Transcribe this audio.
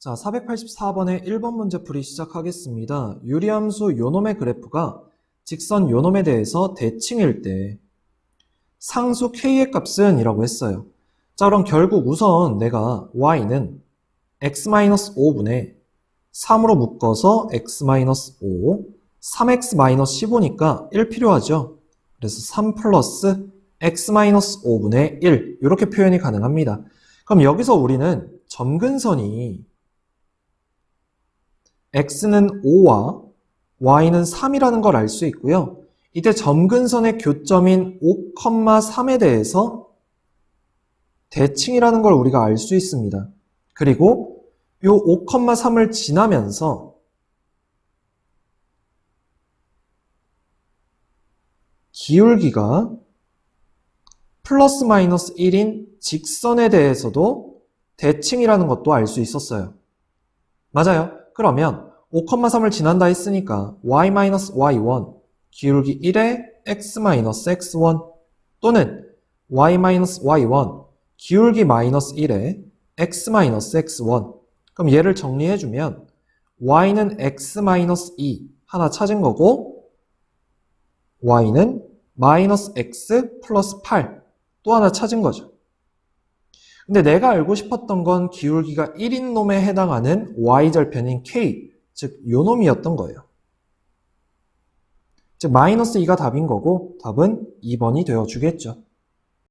자, 484번의 1번 문제 풀이 시작하겠습니다. 유리함수 요놈의 그래프가 직선 요놈에 대해서 대칭일 때 상수 k의 값은 이라고 했어요. 자, 그럼 결국 우선 내가 y는 x-5분의 3으로 묶어서 x-5, 3x-15니까 1 필요하죠. 그래서 3 플러스 x-5분의 1 이렇게 표현이 가능합니다. 그럼 여기서 우리는 점근선이 x는 5와 y는 3이라는 걸 알 수 있고요. 이때 점근선의 교점인 5,3에 대해서 대칭이라는 걸 우리가 알 수 있습니다. 그리고 이 5,3을 지나면서 기울기가 플러스 마이너스 1인 직선에 대해서도 대칭이라는 것도 알 수 있었어요. 맞아요. 그러면 5,3을 지난다 했으니까 y-y1 기울기 1에 x-x1 또는 y-y1 기울기 마이너스 1에 x-x1 그럼 얘를 정리해주면 y는 x-2 하나 찾은 거고 y는 마이너스 x 플러스 8 또 하나 찾은 거죠. 근데 내가 알고 싶었던 건 기울기가 1인 놈에 해당하는 y절편인 k, 즉 요 놈이었던 거예요. 즉 마이너스 2가 답인 거고 답은 2번이 되어주겠죠.